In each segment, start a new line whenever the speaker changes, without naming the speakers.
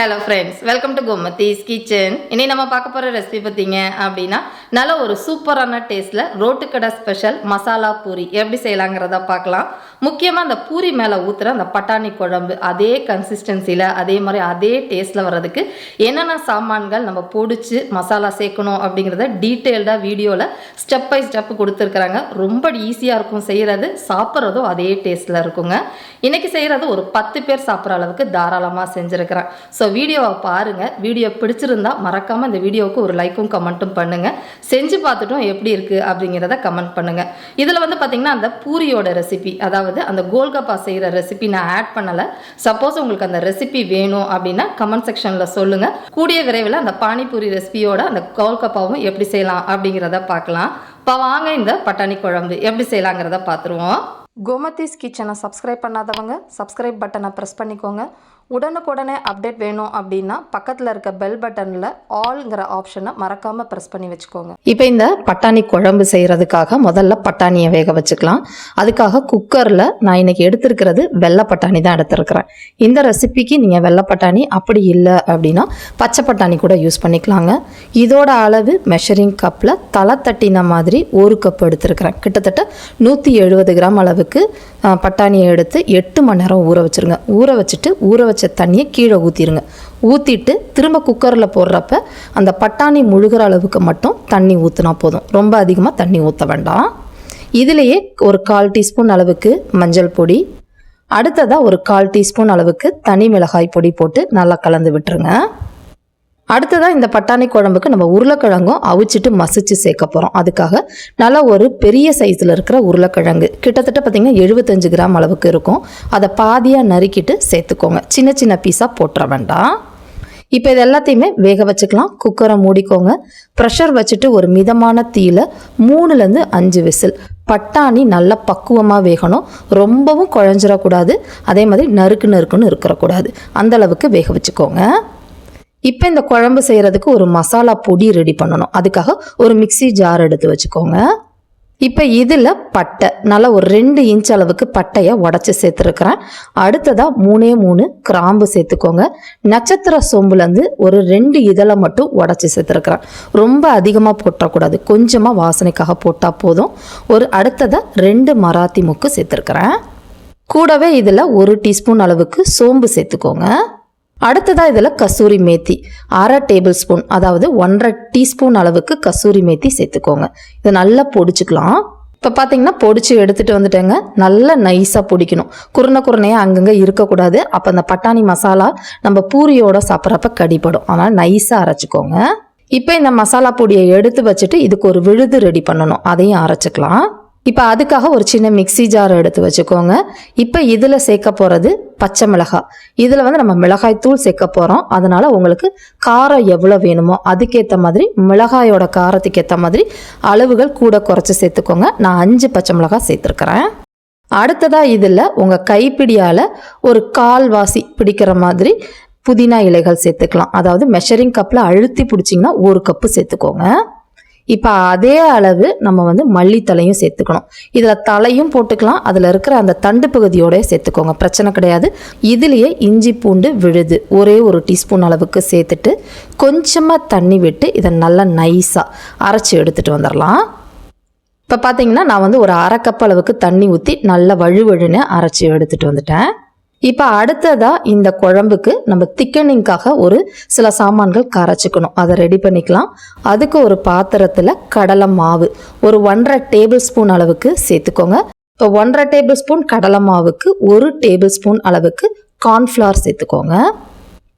Hello friends welcome to Gomathi's kitchen இனி நம்ம பார்க்க போகிற ரெசிபி பார்த்தீங்க அப்படின்னா நல்ல ஒரு சூப்பரான டேஸ்ட்டில் ரோட்டுக்கடை ஸ்பெஷல் மசாலா பூரி. எப்படி செய்யலாங்கிறத பார்க்கலாம். முக்கியமாக அந்த பூரி மேலே ஊற்றுற அந்த பட்டாணி குழம்பு அதே கன்சிஸ்டன்சியில் அதே மாதிரி அதே டேஸ்ட்டில் வர்றதுக்கு என்னென்ன சாமான்கள் நம்ம பொடிச்சு மசாலா சேர்க்கணும் அப்படிங்கிறத டீட்டெயில்டாக வீடியோவில் ஸ்டெப் பை ஸ்டெப் கொடுத்துருக்குறாங்க. ரொம்ப ஈஸியாக இருக்கும் செய்கிறது சாப்பிட்றதும் அதே டேஸ்ட்டில் இருக்குங்க. இன்றைக்கி செய்கிறது ஒரு பத்து பேர் சாப்பிட்ற அளவுக்கு தாராளமாக செஞ்சுருக்கிறேன். ஸோ வீடியோவை பாருங்கள் வீடியோ பிடிச்சிருந்தா மறக்காமல் இந்த வீடியோவுக்கு ஒரு லைக்கும் கமெண்ட்டும் பண்ணுங்கள் செஞ்சு பார்த்துட்டும் எப்படி இருக்குது அப்படிங்கிறத கமெண்ட் பண்ணுங்கள் இதில் வந்து பார்த்திங்கன்னா அந்த பூரியோட ரெசிபி அதாவது அந்த கோல்கப்பா செய்கிற ரெசிபி நான் ஆட் பண்ணலை. சப்போஸ் உங்களுக்கு அந்த ரெசிபி வேணும் அப்படின்னா கமெண்ட் செக்ஷனில் சொல்லுங்கள் கூடிய விரைவில் அந்த பானிபூரி ரெசிபியோட அந்த கோல்கப்பாவும் எப்படி செய்யலாம் அப்படிங்கிறத பார்க்கலாம். இப்போ வாங்க இந்த பட்டாணி குழம்பு எப்படி செய்யலாங்கிறத பார்த்துருவோம் கோமதிஸ் கிச்சனை சப்ஸ்கிரைப் பண்ணாதவங்க சப்ஸ்கிரைப் பட்டனை ப்ரெஸ் பண்ணிக்கோங்க. உடனுக்குடனே அப்டேட் வேணும் அப்படின்னா பக்கத்தில் இருக்க பெல் பட்டனில் ஆல்ங்கிற ஆப்ஷனை மறக்காமல் ப்ரெஸ் பண்ணி வச்சுக்கோங்க. இப்போ இந்த பட்டாணி குழம்பு செய்கிறதுக்காக முதல்ல பட்டாணியை வேக வச்சுக்கலாம். அதுக்காக குக்கரில் நான் இன்றைக்கி எடுத்திருக்கிறது வெள்ளை பட்டாணி தான் எடுத்திருக்கிறேன். இந்த ரெசிபிக்கு நீங்கள் வெள்ளை பட்டாணி அப்படி இல்லை அப்படின்னா பச்சை பட்டாணி கூட யூஸ் பண்ணிக்கலாங்க. இதோட அளவு மெஷரிங் கப்பில் தலை தட்டின மாதிரி ஒரு கப் எடுத்திருக்கிறேன். கிட்டத்தட்ட நூற்றி எழுபது கிராம் அளவுக்கு பட்டாணியை எடுத்து எட்டு மணி நேரம் ஊற வச்சுருங்க. ஊற வச்சுட்டு ஊற வச்சு தண்ணியை கீழே ஊற்றிடுங்க ஊற்றிட்டு திரும்ப குக்கரில் போடுறப்ப அந்த பட்டாணி முழுகிற அளவுக்கு மட்டும் தண்ணி ஊற்றினா போதும். ரொம்ப அதிகமாக தண்ணி ஊற்ற வேண்டாம். இதுலேயே ஒரு கால் டீஸ்பூன் அளவுக்கு மஞ்சள் பொடி. அடுத்ததாக ஒரு கால் டீஸ்பூன் அளவுக்கு தனி மிளகாய் பொடி போட்டு நல்லா கலந்து விட்டுருங்க. அடுத்ததாக இந்த பட்டாணி குழம்புக்கு நம்ம உருளைக்கிழங்கும் அவிச்சிட்டு மசிச்சு சேர்க்க போகிறோம் அதுக்காக நல்லா ஒரு பெரிய சைஸில் இருக்கிற உருளைக்கிழங்கு. கிட்டத்தட்ட பார்த்திங்கன்னா எழுபத்தஞ்சு கிராம் அளவுக்கு இருக்கும். அதை பாதியாக நறுக்கிட்டு சேர்த்துக்கோங்க. சின்ன சின்ன பீஸாக போட்டுற வேண்டாம். இப்போ இது எல்லாத்தையுமே வேக வச்சுக்கலாம். குக்கரை மூடிக்கோங்க. ப்ரெஷர் வச்சுட்டு ஒரு மிதமான தீயில் மூணுலேருந்து அஞ்சு விசில். பட்டாணி நல்லா பக்குவமாக வேகணும். ரொம்பவும் குழஞ்சிடக்கூடாது அதே மாதிரி நறுக்கு நறுக்குன்னு இருக்கக்கூடாது அந்த அளவுக்கு வேக வச்சுக்கோங்க. இப்போ இந்த குழம்பு செய்கிறதுக்கு ஒரு மசாலா பொடி ரெடி பண்ணணும். அதுக்காக ஒரு மிக்ஸி ஜார் எடுத்து வச்சுக்கோங்க. இப்போ இதில் பட்டை நல்லா ஒரு ரெண்டு இன்ச் அளவுக்கு பட்டையை உடச்சி சேர்த்துருக்குறேன். அடுத்ததாக மூணே மூணு கிராம்பு சேர்த்துக்கோங்க. நட்சத்திர சோம்புலேருந்து ஒரு ரெண்டு இதழை மட்டும் உடச்சி சேர்த்துருக்குறேன். ரொம்ப அதிகமாக போட்டக்கூடாது. கொஞ்சமாக வாசனைக்காக போட்டால் போதும். ஒரு அடுத்ததாக ரெண்டு மராத்தி முக்கு சேர்த்துருக்குறேன். கூடவே இதில் ஒரு டீஸ்பூன் அளவுக்கு சோம்பு சேர்த்துக்கோங்க. அடுத்ததாக இதில் கசூரி மேத்தி. அரை டேபிள் ஸ்பூன் அதாவது ஒன்றரை டீஸ்பூன் அளவுக்கு கசூரி மேத்தி சேர்த்துக்கோங்க. இதை நல்லா பொடிச்சுக்கலாம். இப்போ பார்த்தீங்கன்னா பொடிச்சு எடுத்துகிட்டு வந்துட்டேங்க. நல்லா நைஸாக பொடிக்கணும். குருணை குருணையாக அங்கங்கே இருக்கக்கூடாது. அப்போ அந்த பட்டாணி மசாலா நம்ம பூரியோட சாப்பிட்றப்ப கடிப்படும் அதனால் நைஸாக அரைச்சிக்கோங்க. இப்போ இந்த மசாலா பொடியை எடுத்து வச்சுட்டு இதுக்கு ஒரு விழுது ரெடி பண்ணணும். அதையும் அரைச்சிக்கலாம். இப்போ அதுக்காக ஒரு சின்ன மிக்ஸி ஜார் எடுத்து வச்சுக்கோங்க. இப்போ இதில் சேர்க்க போகிறது பச்சை மிளகாய் இதில் வந்து நம்ம மிளகாய் தூள் சேர்க்க போகிறோம் அதனால் உங்களுக்கு காரம் எவ்வளோ வேணுமோ அதுக்கேற்ற மாதிரி மிளகாயோட காரத்துக்கு ஏற்ற மாதிரி அளவுகள் கூட குறைச்சி சேர்த்துக்கோங்க. நான் அஞ்சு பச்சை மிளகாய் சேர்த்துருக்குறேன். அடுத்ததாக இதில் உங்கள் கைப்பிடியால் ஒரு கால்வாசி பிடிக்கிற மாதிரி புதினா இலைகள் சேர்த்துக்கலாம். அதாவது மெஷரிங் கப்பில் அழுத்தி பிடிச்சிங்கன்னா ஒரு கப்பு சேர்த்துக்கோங்க. இப்போ அதே அளவு நம்ம வந்து மல்லித்தலையும் சேர்த்துக்கணும். இதில் தலையும் போட்டுக்கலாம் அதில் இருக்கிற அந்த தண்டு பகுதியோட சேர்த்துக்கோங்க. பிரச்சனை கிடையாது. இதுலேயே இஞ்சி பூண்டு விழுது. ஒரே ஒரு டீஸ்பூன் அளவுக்கு சேர்த்துட்டு கொஞ்சமாக தண்ணி விட்டு இதை நல்லா நைஸாக அரைச்சி எடுத்துகிட்டு வந்துடலாம் இப்போ பார்த்தீங்கன்னா நான் வந்து ஒரு அரை கப் அளவுக்கு தண்ணி ஊற்றி நல்லா வழுவழுன்னு அரைச்சி எடுத்துகிட்டு வந்துட்டேன். இப்போ அடுத்ததாக இந்த குழம்புக்கு நம்ம திக்கனிங்காக ஒரு சில சாமான்கள் கரைச்சிக்கணும். அதை ரெடி பண்ணிக்கலாம். அதுக்கு ஒரு பாத்திரத்தில் கடலை மாவு. ஒரு ஒன்றரை டேபிள் ஸ்பூன் அளவுக்கு சேர்த்துக்கோங்க. இப்போ ஒன்றரை டேபிள் ஸ்பூன் கடலை மாவுக்கு ஒரு டேபிள் ஸ்பூன் அளவுக்கு கார்ன்ஃப்ளவர் சேர்த்துக்கோங்க.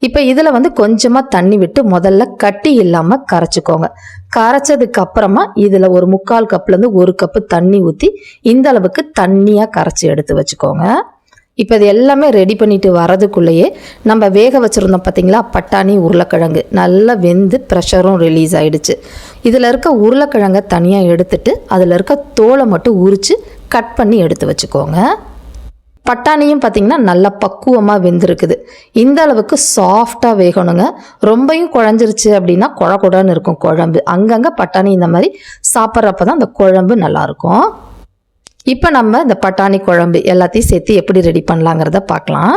இப்போ இதில் வந்து கொஞ்சமாக தண்ணி விட்டு முதல்ல கட்டி இல்லாமல் கரைச்சிக்கோங்க. கரைச்சதுக்கு அப்புறமா இதில் ஒரு முக்கால் கப்லேருந்து ஒரு கப்பு தண்ணி ஊற்றி இந்த அளவுக்கு தண்ணியாக கரைச்சி எடுத்து வச்சுக்கோங்க. இப்போ இது எல்லாமே ரெடி பண்ணிட்டு வரதுக்குள்ளேயே நம்ம வேக வச்சுருந்தோம் பார்த்தீங்களா பட்டாணி உருளைக்கிழங்கு நல்லா வெந்து ப்ரெஷரும் ரிலீஸ் ஆகிடுச்சு இதில் இருக்க உருளைக்கிழங்கை தனியாக எடுத்துட்டு அதில் இருக்க தோலை மட்டும் உரித்து கட் பண்ணி எடுத்து வச்சுக்கோங்க. பட்டாணியும் பார்த்தீங்கன்னா நல்லா பக்குவமாக வெந்திருக்குது. இந்த அளவுக்கு சாஃப்டாக வேகணுங்க. ரொம்பையும் குழஞ்சிருச்சு அப்படின்னா குழ குடன்னு இருக்கும் குழம்பு. அங்கங்கே பட்டாணி இந்த மாதிரி சாப்பிட்றப்ப தான் அந்த குழம்பு நல்லாயிருக்கும் இப்போ நம்ம இந்த பட்டாணி குழம்பு எல்லாத்தையும் சேர்த்து எப்படி ரெடி பண்ணலாங்கிறத பார்க்கலாம்.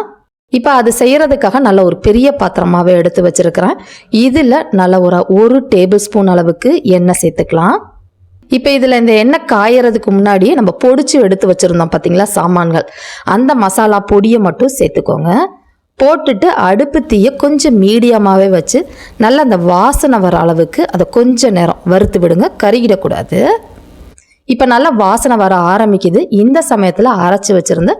இப்போ அது செய்கிறதுக்காக நல்ல ஒரு பெரிய பாத்திரமாகவே எடுத்து வச்சுருக்கிறேன். இதில் நல்ல ஒரு ஒரு டேபிள் ஸ்பூன் அளவுக்கு எண்ணெய் சேர்த்துக்கலாம். இப்போ இதில் இந்த எண்ணெய் காயறதுக்கு முன்னாடியே நம்ம பொடிச்சு எடுத்து வச்சுருந்தோம் பார்த்தீங்களா சாமான்கள். அந்த மசாலா பொடியை மட்டும் சேர்த்துக்கோங்க. போட்டுட்டு அடுப்பு தீயை கொஞ்சம் மீடியமாகவே வச்சு நல்லா அந்த வாசனை வர அளவுக்கு அதை கொஞ்சம் நேரம் வறுத்து விடுங்க கருகிடக்கூடாது. இப்போ நல்லா வாசனை வர ஆரம்பிக்குது. இந்த சமயத்தில் அரைச்சி வச்சுருந்த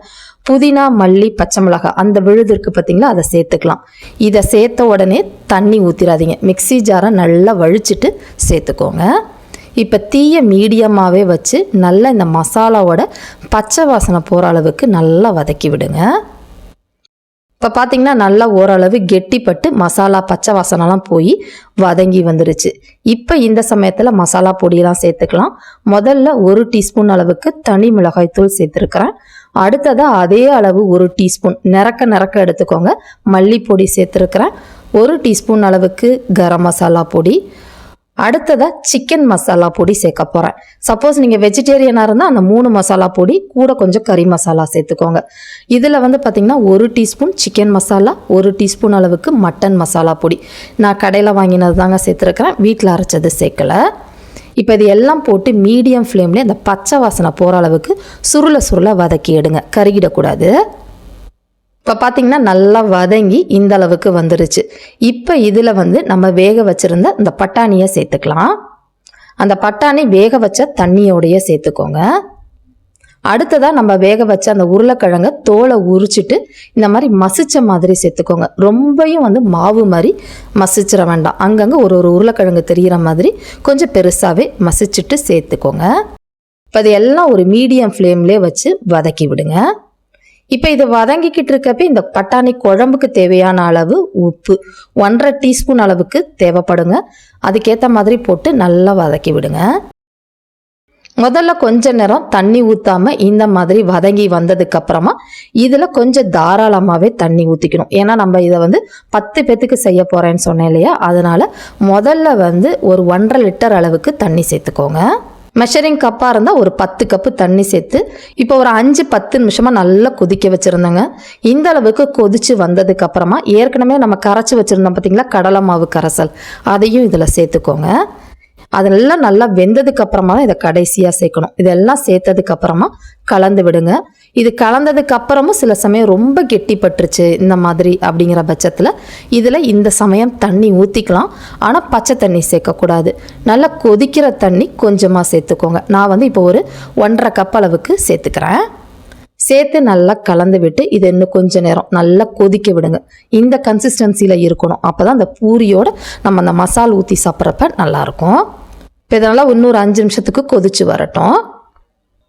புதினா மல்லி பச்சை மிளகாய் அந்த விழுது இருக்குது பார்த்தீங்களா அதை சேர்த்துக்கலாம். இதை சேர்த்த உடனே தண்ணி ஊற்றிடாதீங்க மிக்ஸி ஜாரை நல்லா வழிச்சிட்டு சேர்த்துக்கோங்க. இப்போ தீயை மீடியமாகவே வச்சு நல்லா இந்த மசாலாவோட பச்சை வாசனை போகிற அளவுக்கு நல்லா வதக்கி விடுங்க. இப்போ பார்த்தீங்கன்னா நல்லா ஓரளவு கெட்டிப்பட்டு மசாலா பச்சை வாசனைலாம் போய் வதங்கி வந்துருச்சு. இப்போ இந்த சமயத்தில் மசாலா பொடியெல்லாம் சேர்த்துக்கலாம். முதல்ல ஒரு டீஸ்பூன் அளவுக்கு தனி மிளகாய் தூள் சேர்த்துருக்கிறேன். அடுத்ததாக அதே அளவு ஒரு டீஸ்பூன் நிறக்க நிறக்க எடுத்துக்கோங்க மல்லிப்பொடி சேர்த்துருக்கிறேன். ஒரு டீஸ்பூன் அளவுக்கு கரம் மசாலா பொடி அடுத்ததாக சிக்கன் மசாலா பொடி சேர்க்க போகிறேன் சப்போஸ் நீங்கள் வெஜிடேரியனாக இருந்தால் அந்த மூணு மசாலா பொடி கூட கொஞ்சம் கறி மசாலா சேர்த்துக்கோங்க. இதில் வந்து பார்த்திங்கன்னா ஒரு டீஸ்பூன் சிக்கன் மசாலா ஒரு டீஸ்பூன் அளவுக்கு மட்டன் மசாலா பொடி. நான் கடையில் வாங்கினது தாங்க சேர்த்துருக்கிறேன். வீட்டில் அரைச்சது சேர்க்கலை. இப்போ இது எல்லாம் போட்டு மீடியம் ஃப்ளேம்லேயே அந்த பச்சை வாசனை போகிற அளவுக்கு சுருள சுருள வதக்கி எடுங்க. கருகிடக்கூடாது. இப்போ பார்த்தீங்கன்னா நல்லா வதங்கி இந்த அளவுக்கு வந்துருச்சு. இப்போ இதில் வந்து நம்ம வேக வச்சுருந்த இந்த பட்டாணியை சேர்த்துக்கலாம். அந்த பட்டாணி வேக வச்ச தண்ணியோடைய சேர்த்துக்கோங்க. அடுத்ததாக நம்ம வேக வச்ச அந்த உருளைக்கிழங்க தோலை உரிச்சிட்டு இந்த மாதிரி மசிச்ச மாதிரி சேர்த்துக்கோங்க. ரொம்பையும் வந்து மாவு மாதிரி மசிச்சிட வேண்டாம். அங்கங்கே ஒரு ஒரு உருளைக்கிழங்கு தெரிகிற மாதிரி கொஞ்சம் பெருசாகவே மசிச்சுட்டு சேர்த்துக்கோங்க. இப்போ இது எல்லாம் ஒரு மீடியம் ஃப்ளேம்லேயே வச்சு வதக்கி விடுங்க. இப்போ இது வதங்கிக்கிட்டு இருக்கப்ப இந்த பட்டாணி குழம்புக்கு தேவையான அளவு உப்பு ஒன்றரை டீஸ்பூன் அளவுக்கு தேவைப்படுங்க. அதுக்கேற்ற மாதிரி போட்டு நல்லா வதக்கி விடுங்க. முதல்ல கொஞ்ச நேரம் தண்ணி ஊற்றாம இந்த மாதிரி வதங்கி வந்ததுக்கு அப்புறமா இதில் கொஞ்சம் தாராளமாகவே தண்ணி ஊற்றிக்கணும் ஏன்னா நம்ம இதை வந்து பத்து பேத்துக்கு செய்ய போகிறேன்னு சொன்னேன் இல்லையா? அதனால் முதல்ல வந்து ஒரு ஒன்றரை லிட்டர் அளவுக்கு தண்ணி சேர்த்துக்கோங்க. மெஷரிங் கப்பாக இருந்தால் ஒரு பத்து கப்பு தண்ணி சேர்த்து இப்போ ஒரு அஞ்சு பத்து நிமிஷமாக நல்லா கொதிக்க வச்சுருந்தேங்க. இந்த அளவுக்கு கொதிச்சு வந்ததுக்கு அப்புறமா ஏற்கனவே நம்ம கரைச்சி வச்சுருந்தோம் பார்த்தீங்களா கடலை மாவு கரைசல். அதையும் இதில் சேர்த்துக்கோங்க. அதெல்லாம் நல்லா வெந்ததுக்கு அப்புறமா தான் இதை கடைசியாக சேர்க்கணும். இதெல்லாம் சேர்த்ததுக்கு அப்புறமா கலந்து விடுங்க. இது கலந்ததுக்கு அப்புறமும் சில சமயம் ரொம்ப கெட்டிப்பட்டுருச்சு இந்த மாதிரி அப்படிங்கிற பட்சத்தில் இதில் இந்த சமயம் தண்ணி ஊற்றிக்கலாம் ஆனால் பச்சை தண்ணி சேர்க்கக்கூடாது. நல்லா கொதிக்கிற தண்ணி கொஞ்சமாக சேர்த்துக்கோங்க. நான் வந்து இப்போ ஒரு ஒன்றரை கப் அளவுக்கு சேர்த்துக்கிறேன். சேர்த்து நல்லா கலந்து விட்டு இதை இன்னும் கொஞ்சம் நேரம் நல்லா கொதிக்க விடுங்க. இந்த கன்சிஸ்டன்சியில் இருக்கணும். அப்போ தான் அந்த பூரியோட நம்ம அந்த மசால் ஊற்றி சாப்பிட்றப்ப நல்லாயிருக்கும். இப்போ இதனால் இன்னொரு அஞ்சு நிமிஷத்துக்கு கொதிச்சு வரட்டும்.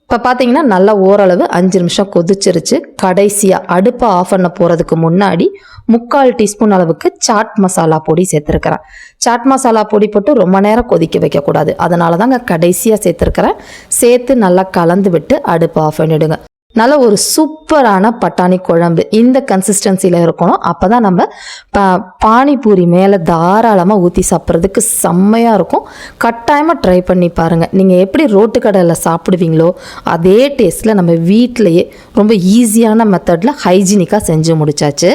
இப்போ பார்த்தீங்கன்னா நல்லா ஓரளவு அஞ்சு நிமிஷம் கொதிச்சிருச்சு. கடைசியாக அடுப்பை ஆஃப் பண்ண போகிறதுக்கு முன்னாடி முக்கால் டீஸ்பூன் அளவுக்கு சாட் மசாலா பொடி சேர்த்துருக்கிறேன். சாட் மசாலா பொடி போட்டு ரொம்ப நேரம் கொதிக்க வைக்கக்கூடாது. அதனால தாங்க கடைசியாக சேர்த்துருக்கிறேன். சேர்த்து நல்லா கலந்து விட்டு அடுப்பை ஆஃப் பண்ணிவிடுங்க நல்ல ஒரு சூப்பரான பட்டாணி குழம்பு. இந்த கன்சிஸ்டன்சியில் இருக்கணும். அப்போ தான் நம்ம ப பானிபூரி மேலே தாராளமாக ஊற்றி சாப்பிட்றதுக்கு செம்மையாக இருக்கும். கட்டாயமாக ட்ரை பண்ணி பாருங்கள் நீங்கள் எப்படி ரோட்டு கடையில் சாப்பிடுவீங்களோ அதே டேஸ்ட்டில் நம்ம வீட்டிலையே ரொம்ப ஈஸியான மெத்தடில் ஹைஜீனிக்காக செஞ்சு முடிச்சாச்சு.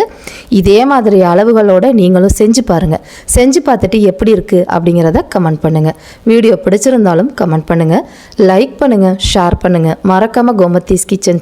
இதே மாதிரி அளவுகளோட நீங்களும் செஞ்சு பாருங்கள் செஞ்சு பார்த்துட்டு எப்படி இருக்குது அப்படிங்கிறத கமெண்ட் பண்ணுங்கள் வீடியோ பிடிச்சிருந்தாலும் கமெண்ட் பண்ணுங்கள் லைக் பண்ணுங்கள் ஷேர் பண்ணுங்கள் மறக்காமல் கோமத்தீஸ் கிச்சன்